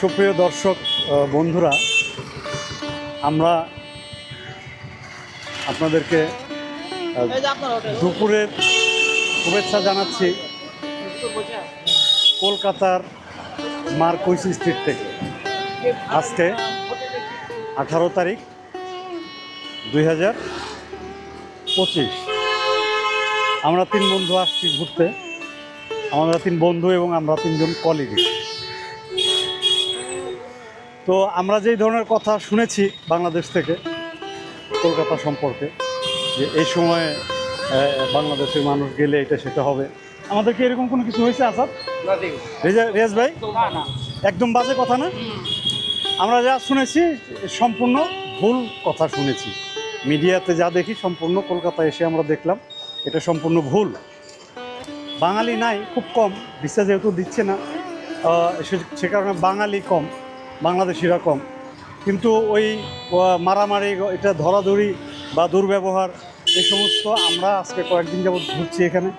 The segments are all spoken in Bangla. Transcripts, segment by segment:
সুপ্রিয় দর্শক বন্ধুরা আমরা আপনাদেরকে দুপুরের শুভেচ্ছা জানাচ্ছি কলকাতার মার্কুইস স্ট্রিট থেকে। আজকে আঠারো তারিখ দুই হাজার পঁচিশ। আমরা তিন বন্ধু আসছি ঘুরতে। আমরা তিন বন্ধু এবং আমরা তিনজন কলিগ তো আমরা যেই ধরনের কথা শুনেছি বাংলাদেশ থেকে কলকাতা সম্পর্কে যে এই সময়ে বাংলাদেশের মানুষ গেলে এটা সেটা হবে। আমাদের কি এরকম কোনো কিছু হয়েছে আসাদ? রেজা- ভাই? একদম বাজে কথা। না? আমরা যা শুনেছি সম্পূর্ণ ভুল কথা শুনেছি। মিডিয়াতে যা দেখি সম্পূর্ণ কলকাতা এসে আমরা দেখলাম এটা সম্পূর্ণ ভুল। বাঙালি নাই খুব কম। ভিসা যেহেতু দিচ্ছে না সে কারণে বাঙালি কম। বাংলাদেশিরা কম কিন্তু ওই মারামারি, এটা ধরাধরি বা দুর্ব্যবহার এই সমস্ত আমরা আজকে কয়েকদিন যাবৎ ঘুরছি এখানে।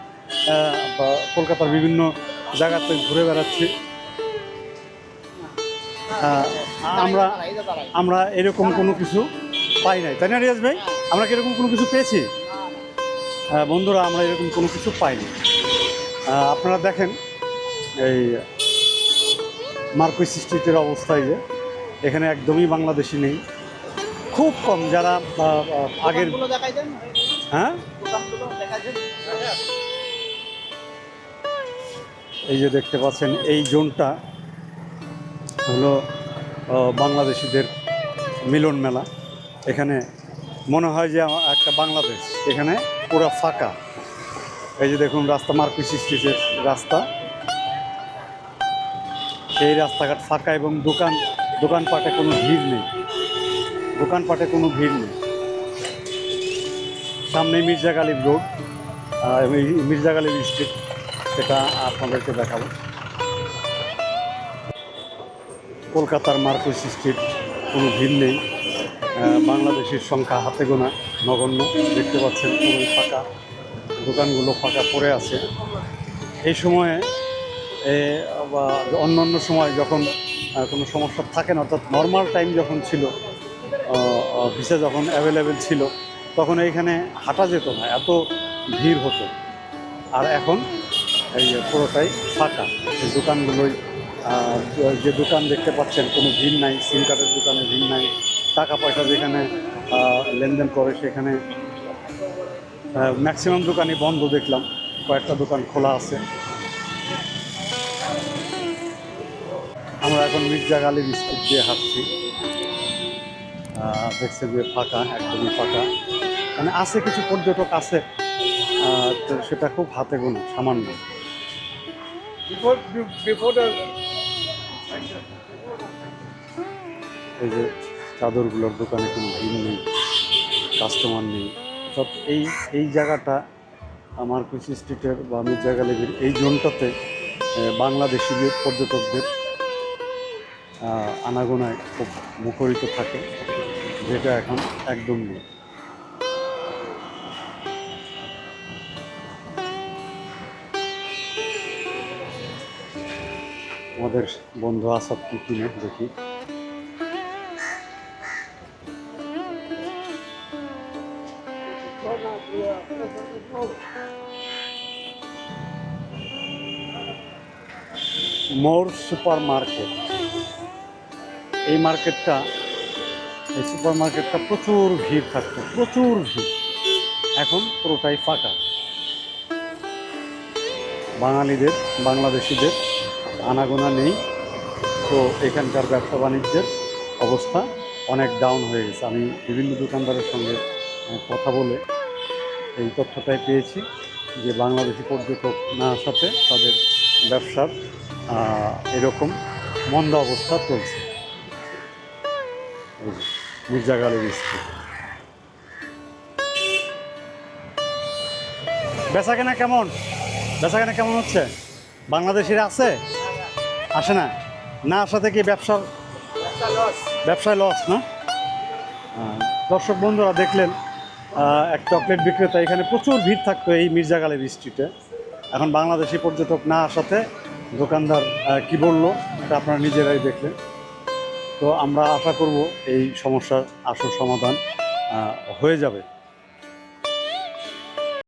কলকাতার বিভিন্ন জায়গাতে ঘুরে বেড়াচ্ছি। আমরা আমরা এরকম কোনো কিছু পাই নাই। তাই না, রিয়াজ ভাই? আমরা কি এরকম কোনো কিছু পেয়েছি? হ্যাঁ বন্ধুরা, আমরা এরকম কোনো কিছু পাইনি। আপনারা দেখেন, এই মার্কুইস স্ট্রিটের অবস্থায় যে। এখানে একদমই বাংলাদেশি নেই। খুব কম যারা আগের হ্যাঁ? এই যে দেখতে পাচ্ছেন এই জোনটা হলো বাংলাদেশিদের মিলন মেলা। এখানে মনে হয় যে একটা বাংলাদেশ। এখানে পুরো ফাঁকা। এই যে দেখুন রাস্তা মার্কুইস স্ট্রিটের রাস্তা। এই রাস্তাঘাট ফাঁকা এবং দোকান, দোকানপাটে কোনো ভিড় নেই। দোকানপাটে কোনো ভিড় নেই। সামনে মির্জা গালিব রোড মির্জা গালিব স্ট্রিট, সেটা আপনাদেরকে দেখাবো। কলকাতার মার্কুইস স্ট্রিট, কোনো ভিড় নেই। বাংলাদেশের সংখ্যা হাতে গোনা নগণ্য, দেখতে পাচ্ছেন পুরোই ফাঁকা, দোকানগুলো ফাঁকা পড়ে আছে। এই সময়ে বা অন্য অন্য সময় যখন কোনো সমস্যা থাকে না অর্থাৎ নর্মাল টাইম যখন ছিল ভিসা যখন অ্যাভেলেবেল ছিল, তখন এইখানে হাঁটা যেত না, এত ভিড় হতো। আর এখন এই পুরোটাই ফাঁকা দোকানগুলোই যে দোকান দেখতে পাচ্ছেন, কোনো ভিড় নাই সিম কার্ডের দোকানে ভিড় নাই, টাকা পয়সা যেখানে লেনদেন করে সেখানে ম্যাক্সিমাম দোকানই বন্ধ দেখলাম, কয়েকটা দোকান খোলা আছে। এখন মির্জা গালি বিস্কুট দিয়ে হাঁটছি। দেখছে যে ফাঁকা একদমই ফাঁকা। মানে আছে কিছু পর্যটক আছে তো সেটা খুব হাতে গোনা সামান্য। এই যে চাদরগুলোর দোকানে কোনো ভিড় নেই কাস্টমার নেই। সব এই এই জায়গাটা আমার কুচি স্ট্রিটের বা মির্জা গালিবির এই জোনটাতে আহ, বাংলাদেশিদের পর্যটকদের আনাগোনায় খুব মুখরিত থাকে, যেটা এখন একদম নেই। আমাদের বন্ধু আসাদ কি কিনে, দেখি। মোর সুপার মার্কেট এই মার্কেটটা, এই সুপার মার্কেটটা প্রচুর ভিড় থাকতো, প্রচুর ভিড়। এখন পুরোটাই ফাঁকা। বাঙালিদের, বাংলাদেশিদের আনাগোনা নেই। তো এখানকার ব্যবসা বাণিজ্যের অবস্থা অনেক ডাউন হয়ে গেছে। আমি বিভিন্ন দোকানদারের সঙ্গে কথা বলে এই তথ্যটাই পেয়েছি যে বাংলাদেশি পর্যটক না আসাতে তাদের ব্যবসার এরকম মন্দা অবস্থা চলছে। মির্জা গালিব স্ট্রিট বেচা কেনা কেমন? বেচা কেনা কেমন হচ্ছে? বাংলাদেশিরা আছে? আসে না? না আসাতে কি ব্যবসার ব্যবসায় লস না? দর্শক বন্ধুরা দেখলেন এক চকলেট বিক্রেতা, এখানে প্রচুর ভিড় থাকতো এই মির্জা গালেব স্ট্রিটে এখন বাংলাদেশি পর্যটক না আসাতে দোকানদার কি বলল? এটা আপনারা নিজেরাই দেখলেন। তো আমরা আশা করব এই সমস্যার আসল সমাধান হয়ে যাবে।